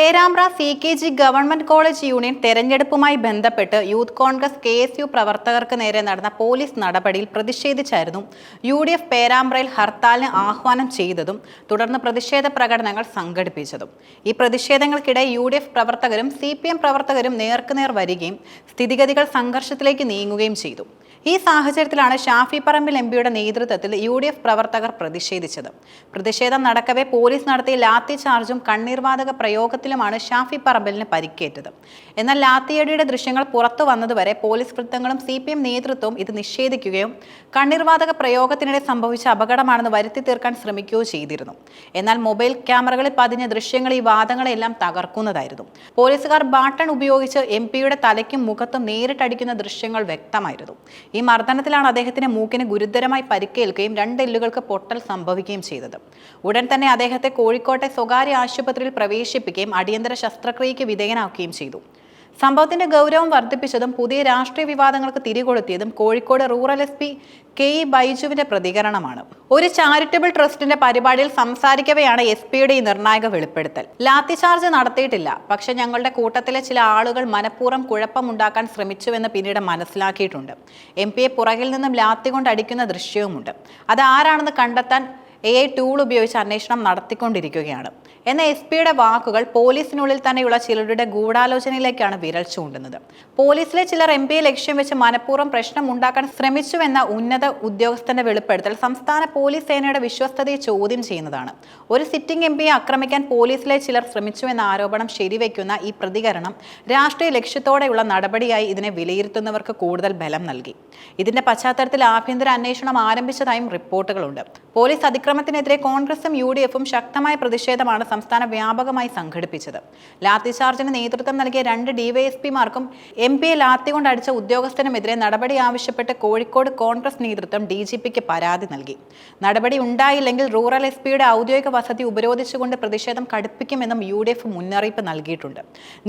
Perambra C K G government college union തെരഞ്ഞെടുപ്പുമായി ബന്ധപ്പെട്ട് youth Congress K S U പ്രവർത്തകർക്ക് നേരെ നടന്ന പോലീസ് നടപടിയിൽ പ്രതിഷേധിച്ചായിരുന്നു യു ഡി എഫ് പേരാമ്പ്രയിൽ ഹർത്താലിന് ആഹ്വാനം ചെയ്തതും തുടർന്ന് പ്രതിഷേധ പ്രകടനങ്ങൾ സംഘടിപ്പിച്ചതും. ഈ പ്രതിഷേധങ്ങൾക്കിടെ യു ഡി എഫ് പ്രവർത്തകരും സി പി എം പ്രവർത്തകരും നേർക്കുനേർ വരികയും സ്ഥിതിഗതികൾ സംഘർഷത്തിലേക്ക് നീങ്ങുകയും ചെയ്തു. ഈ സാഹചര്യത്തിലാണ് ഷാഫി പറമ്പിൽ എം പിയുടെ നേതൃത്വത്തിൽ യു ഡി എഫ് പ്രവർത്തകർ പ്രതിഷേധിച്ചത്. പ്രതിഷേധം നടക്കവേ പോലീസ് നടത്തിയ ലാത്തി ചാർജും കണ്ണീർവാതക പ്രയോഗത്തിലുമാണ് ഷാഫി പറമ്പലിന് പരിക്കേറ്റത്. എന്നാൽ ലാത്തിയടിയുടെ ദൃശ്യങ്ങൾ പുറത്തു വന്നതുവരെ പോലീസ് വൃത്തങ്ങളും സി പി എം നേതൃത്വവും ഇത് നിഷേധിക്കുകയും കണ്ണീർവാതക പ്രയോഗത്തിനിടെ സംഭവിച്ച അപകടമാണെന്ന് വരുത്തി തീർക്കാൻ ശ്രമിക്കുകയോ ചെയ്തിരുന്നു. എന്നാൽ മൊബൈൽ ക്യാമറകളിൽ പതിഞ്ഞ ദൃശ്യങ്ങൾ ഈ വാദങ്ങളെല്ലാം തകർക്കുന്നതായിരുന്നു. പോലീസുകാർ ബാട്ടൺ ഉപയോഗിച്ച് എം പിയുടെ തലയ്ക്കും മുഖത്തും നേരിട്ടടിക്കുന്ന ദൃശ്യങ്ങൾ വ്യക്തമായിരുന്നു. ഈ മർദ്ദനത്തിലാണ് അദ്ദേഹത്തിന്റെ മൂക്കിന് ഗുരുതരമായി പരിക്കേൽക്കുകയും രണ്ട് എല്ലുകൾക്ക് പൊട്ടൽ സംഭവിക്കുകയും ചെയ്തത്. ഉടൻ തന്നെ അദ്ദേഹത്തെ കോഴിക്കോട്ടെ സ്വകാര്യ ആശുപത്രിയിൽ പ്രവേശിപ്പിക്കുകയും അടിയന്തര ശസ്ത്രക്രിയയ്ക്ക് വിധേയനാക്കുകയും ചെയ്തു. സംഭവത്തിന്റെ ഗൗരവം വർദ്ധിപ്പിച്ചതും പുതിയ രാഷ്ട്രീയ വിവാദങ്ങൾക്ക് തിരികൊളുത്തിയതും Kozhikode rural S P K E ബൈജുവിന്റെ പ്രതികരണമാണ്. ഒരു ചാരിറ്റബിൾ ട്രസ്റ്റിന്റെ പരിപാടിയിൽ സംസാരിക്കവെയാണ് എസ് പിയുടെ ഈ നിർണായക വെളിപ്പെടുത്തൽ. ലാത്തിചാർജ് നടത്തിയിട്ടില്ല. പക്ഷെ ഞങ്ങളുടെ കൂട്ടത്തിലെ ചില ആളുകൾ മനഃപൂർവം കുഴപ്പമുണ്ടാക്കാൻ ശ്രമിച്ചുവെന്ന് പിന്നീട് മനസ്സിലാക്കിയിട്ടുണ്ട്. എം പിയെ പുറകിൽ നിന്നും ലാത്തി കൊണ്ട് അടിക്കുന്ന ദൃശ്യവുമുണ്ട്. അത് ആരാണെന്ന് കണ്ടെത്താൻ എ ഐ ടൂൾ ഉപയോഗിച്ച് അന്വേഷണം നടത്തിക്കൊണ്ടിരിക്കുകയാണ്. എന്ന എസ് പിയുടെ വാക്കുകൾ പോലീസിനുള്ളിൽ തന്നെയുള്ള ചിലരുടെ ഗൂഢാലോചനയിലേക്കാണ് വിരൽ ചൂണ്ടുന്നത്. പോലീസിലെ ചിലർ എം പിയെ ലക്ഷ്യം വെച്ച് മനഃപൂർവം പ്രശ്നം ഉണ്ടാക്കാൻ ശ്രമിച്ചുവെന്ന ഉന്നത ഉദ്യോഗസ്ഥന്റെ വെളിപ്പെടുത്തൽ സംസ്ഥാന പോലീസ് സേനയുടെ വിശ്വസ്തതയെ ചോദ്യം ചെയ്യുന്നതാണ്. ഒരു സിറ്റിംഗ് എം പിയെ ആക്രമിക്കാൻ പോലീസിലെ ചിലർ ശ്രമിച്ചുവെന്ന ആരോപണം ശരിവെക്കുന്ന ഈ പ്രതികരണം രാഷ്ട്രീയ ലക്ഷ്യത്തോടെയുള്ള നടപടിയായി ഇതിനെ വിലയിരുത്തുന്നവർക്ക് കൂടുതൽ ബലം നൽകി. ഇതിന്റെ പശ്ചാത്തലത്തിൽ ആഭ്യന്തര അന്വേഷണം ആരംഭിച്ചതായും റിപ്പോർട്ടുകളുണ്ട്. പോലീസ് അതിക്രമത്തിനെതിരെ കോൺഗ്രസും യു ഡി എഫും ശക്തമായ പ്രതിഷേധമാണ് സംസ്ഥാന വ്യാപകമായി സംഘടിപ്പിച്ചത്. ലാത്തിചാർജിന് നേതൃത്വം നൽകിയ രണ്ട് ഡിവൈഎസ്പിമാർക്കും എം പിയെ ലാത്തി കൊണ്ട് അടിച്ച ഉദ്യോഗസ്ഥനുമെതിരെ നടപടി ആവശ്യപ്പെട്ട് കോഴിക്കോട് കോൺഗ്രസ് നേതൃത്വം ഡി ജി പിക്ക് പരാതി നൽകി. നടപടി ഉണ്ടായില്ലെങ്കിൽ റൂറൽ എസ് പിയുടെ ഔദ്യോഗിക വസതി ഉപരോധിച്ചുകൊണ്ട് പ്രതിഷേധം കടുപ്പിക്കുമെന്നും യു ഡി എഫ് മുന്നറിയിപ്പ് നൽകിയിട്ടുണ്ട്.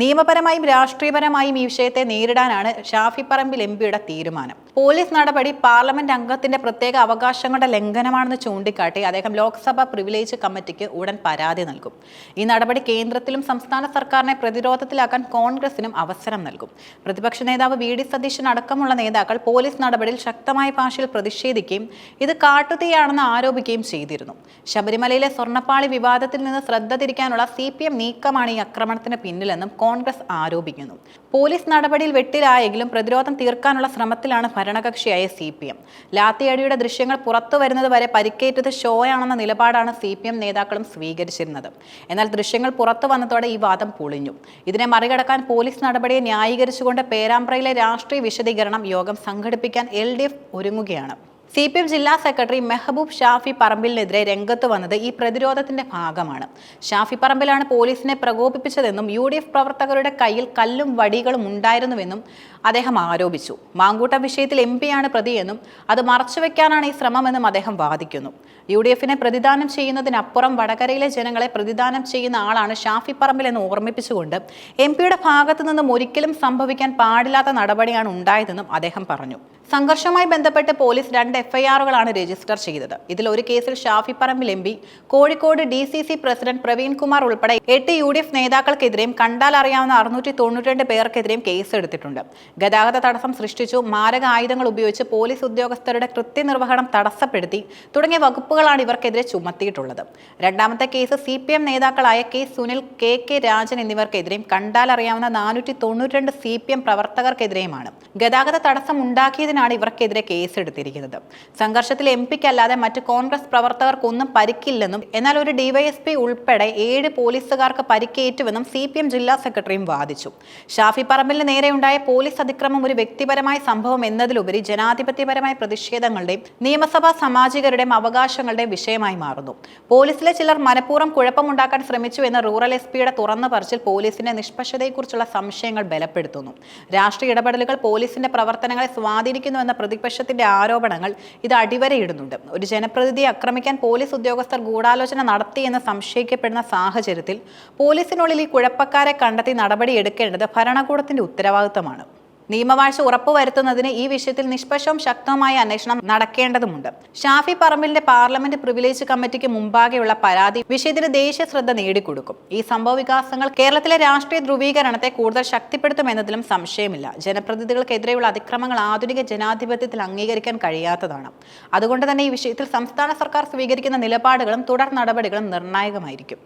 നിയമപരമായും രാഷ്ട്രീയപരമായും ഈ വിഷയത്തെ നേരിടാനാണ് ഷാഫി പറമ്പിൽ എം പിയുടെ തീരുമാനം. പോലീസ് നടപടി പാർലമെന്റ് അംഗത്തിന്റെ പ്രത്യേക അവകാശങ്ങളുടെ ലംഘനമാണെന്ന് ചൂണ്ടിക്കാട്ടി അദ്ദേഹം ലോക്സഭാ പ്രിവിലേജ് കമ്മിറ്റിക്ക് ഉടൻ പരാതി നൽകും. ഈ നടപടി കേന്ദ്രത്തിലും സംസ്ഥാന സർക്കാരിനെ പ്രതിരോധത്തിലാക്കാൻ കോൺഗ്രസിനും അവസരം നൽകും. പ്രതിപക്ഷ നേതാവ് വി ഡി സതീശൻ അടക്കമുള്ള നേതാക്കൾ പോലീസ് നടപടിയിൽ ശക്തമായ ഭാഷയിൽ പ്രതിഷേധിക്കുകയും ഇത് കാട്ടുതീയാണെന്ന് ആരോപിക്കുകയും ചെയ്തിരുന്നു. ശബരിമലയിലെ സ്വർണപ്പാളി വിവാദത്തിൽ നിന്ന് ശ്രദ്ധ തിരിക്കാനുള്ള സി പി എം നീക്കമാണ് ഈ ആക്രമണത്തിന് പിന്നിലെന്നും കോൺഗ്രസ് ആരോപിക്കുന്നു. പോലീസ് നടപടിയിൽ വെട്ടിലായെങ്കിലും പ്രതിരോധം തീർക്കാനുള്ള ശ്രമത്തിലാണ് ഭരണകക്ഷിയായ സി പി എം ലാത്തിയടിയുടെ ദൃശ്യങ്ങൾ പുറത്തു വരുന്നത് വരെ പരിക്കേറ്റത് ഷോയാണെന്ന നിലപാടാണ് സി പി എം നേതാക്കളും സ്വീകരിച്ചിരുന്നത്. എന്നാൽ ദൃശ്യങ്ങൾ പുറത്തു വന്നതോടെ ഈ വാദം പൊളിഞ്ഞു. ഇതിനെ മറികടക്കാൻ പോലീസ് നടപടിയെ ന്യായീകരിച്ചുകൊണ്ട് പേരാമ്പ്രയിലെ രാഷ്ട്രീയ വിശദീകരണം യോഗം സംഘടിപ്പിക്കാൻ എൽ ഒരുങ്ങുകയാണ്. സി പി എം ജില്ലാ സെക്രട്ടറി മെഹബൂബ് ഷാഫി പറമ്പിലിനെതിരെ രംഗത്ത് വന്നത് ഈ പ്രതിരോധത്തിന്റെ ഭാഗമാണ്. ഷാഫി പറമ്പിലാണ് പോലീസിനെ പ്രകോപിപ്പിച്ചതെന്നും യു ഡി എഫ് പ്രവർത്തകരുടെ കയ്യിൽ കല്ലും വടികളും ഉണ്ടായിരുന്നുവെന്നും അദ്ദേഹം ആരോപിച്ചു. മാങ്കൂട്ടം വിഷയത്തിൽ എം പിയാണ് പ്രതിയെന്നും അത് മറച്ചുവെക്കാനാണ് ഈ ശ്രമമെന്നും അദ്ദേഹം വാദിക്കുന്നു. യു ഡി എഫിനെ പ്രതിദാനം ചെയ്യുന്നതിനപ്പുറം വടകരയിലെ ജനങ്ങളെ പ്രതിദാനം ചെയ്യുന്ന ആളാണ് ഷാഫി പറമ്പിൽ എന്ന് ഓർമ്മിപ്പിച്ചുകൊണ്ട് എം പിയുടെ ഭാഗത്തു നിന്നും ഒരിക്കലും സംഭവിക്കാൻ പാടില്ലാത്ത നടപടിയാണ് ഉണ്ടായതെന്നും അദ്ദേഹം പറഞ്ഞു. സംഘർഷവുമായി ബന്ധപ്പെട്ട് പോലീസ് രണ്ട് എഫ്ഐആറുകളാണ് രജിസ്റ്റർ ചെയ്തത്. ഇതിൽ ഒരു കേസിൽ Shafi Parambil M P Kozhikode D C C president Praveen Kumar ഉൾപ്പെടെ എട്ട് യു ഡി എഫ് നേതാക്കൾക്കെതിരെയും കണ്ടാൽ അറിയാവുന്ന അറുന്നൂറ്റി തൊണ്ണൂറ്റിരണ്ട് പേർക്കെതിരെയും കേസ് എടുത്തിട്ടുണ്ട്. ഗതാഗത തടസ്സം സൃഷ്ടിച്ചു മാരക ആയുധങ്ങൾ ഉപയോഗിച്ച് പോലീസ് ഉദ്യോഗസ്ഥരുടെ കൃത്യനിർവഹണം തടസ്സപ്പെടുത്തി തുടങ്ങിയ വകുപ്പുകളാണ് ഇവർക്കെതിരെ ചുമത്തിയിട്ടുള്ളത്. രണ്ടാമത്തെ കേസ് സി പി എം നേതാക്കളായ K Sunil K K Rajan എന്നിവർക്കെതിരെയും കണ്ടാൽ അറിയാവുന്ന നാനൂറ്റി തൊണ്ണൂറ്റിരണ്ട് സി പി എം പ്രവർത്തകർക്കെതിരെയുമാണ്. ഗതാഗത തടസ്സം ഉണ്ടാക്കിയതിനാണ് ഇവർക്കെതിരെ കേസെടുത്തിരിക്കുന്നത്. സംഘർഷത്തിൽ എം പിക്കല്ലാതെ മറ്റ് കോൺഗ്രസ് പ്രവർത്തകർക്കൊന്നും പരിക്കില്ലെന്നും എന്നാൽ ഒരു ഡിവൈഎസ്പി ഉൾപ്പെടെ ഏഴ് പോലീസുകാർക്ക് പരിക്കേറ്റുവെന്നും സി പി എം ജില്ലാ സെക്രട്ടറിയും വാദിച്ചു. ഷാഫി പറമ്പിലിന് നേരെയുണ്ടായ പോലീസ് അതിക്രമം ഒരു വ്യക്തിപരമായ സംഭവം എന്നതിലുപരി ജനാധിപത്യപരമായ പ്രതിഷേധങ്ങളുടെയും നിയമസഭാ സാമാജികരുടെയും അവകാശങ്ങളുടെയും വിഷയമായി മാറുന്നു. പോലീസിലെ ചിലർ മനഃപൂർവം കുഴപ്പമുണ്ടാക്കാൻ ശ്രമിച്ചു എന്ന റൂറൽ എസ് പിയുടെ തുറന്ന പറച്ചിൽ പോലീസിന്റെ നിഷ്പക്ഷതയെക്കുറിച്ചുള്ള സംശയങ്ങൾ ബലപ്പെടുത്തുന്നു. രാഷ്ട്രീയ ഇടപെടലുകൾ പോലീസിന്റെ പ്രവർത്തനങ്ങളെ സ്വാധീനിക്കുന്നുവെന്ന പ്രതിപക്ഷത്തിന്റെ ആരോപണങ്ങൾ ഇത് അടിവരയിടുന്നുണ്ട്. ഒരു ജനപ്രതിനിധിയെ ആക്രമിക്കാൻ പോലീസ് ഉദ്യോഗസ്ഥർ ഗൂഢാലോചന നടത്തിയെന്ന് സംശയിക്കപ്പെടുന്ന സാഹചര്യത്തിൽ പോലീസിനുള്ളിൽ ഈ കുഴപ്പക്കാരെ കണ്ടെത്തി നടപടിയെടുക്കേണ്ടത് ഭരണകൂടത്തിന്റെ ഉത്തരവാദിത്തമാണ്. നിയമവാഴ്ച ഉറപ്പുവരുത്തുന്നതിന് ഈ വിഷയത്തിൽ നിഷ്പക്ഷവും ശക്തവുമായ അന്വേഷണം നടക്കേണ്ടതുണ്ട് ഷാഫി പറമ്പിലിന്റെ പാർലമെന്റ് പ്രിവിലേജ് കമ്മിറ്റിക്ക് മുമ്പാകെയുള്ള പരാതി വിഷയത്തിന് ദേശീയ ശ്രദ്ധ നേടിക്കൊടുക്കും. ഈ സംഭവ വികാസങ്ങൾ കേരളത്തിലെ രാഷ്ട്രീയ ധ്രുവീകരണത്തെ കൂടുതൽ ശക്തിപ്പെടുത്തുമെന്നതിലും സംശയമില്ല. ജനപ്രതിനിധികൾക്കെതിരെയുള്ള അതിക്രമങ്ങൾ ആധുനിക ജനാധിപത്യത്തിൽ അംഗീകരിക്കാൻ കഴിയാത്തതാണ്. അതുകൊണ്ട് തന്നെ ഈ വിഷയത്തിൽ സംസ്ഥാന സർക്കാർ സ്വീകരിക്കുന്ന നിലപാടുകളും തുടർ നടപടികളും നിർണായകമായിരിക്കും.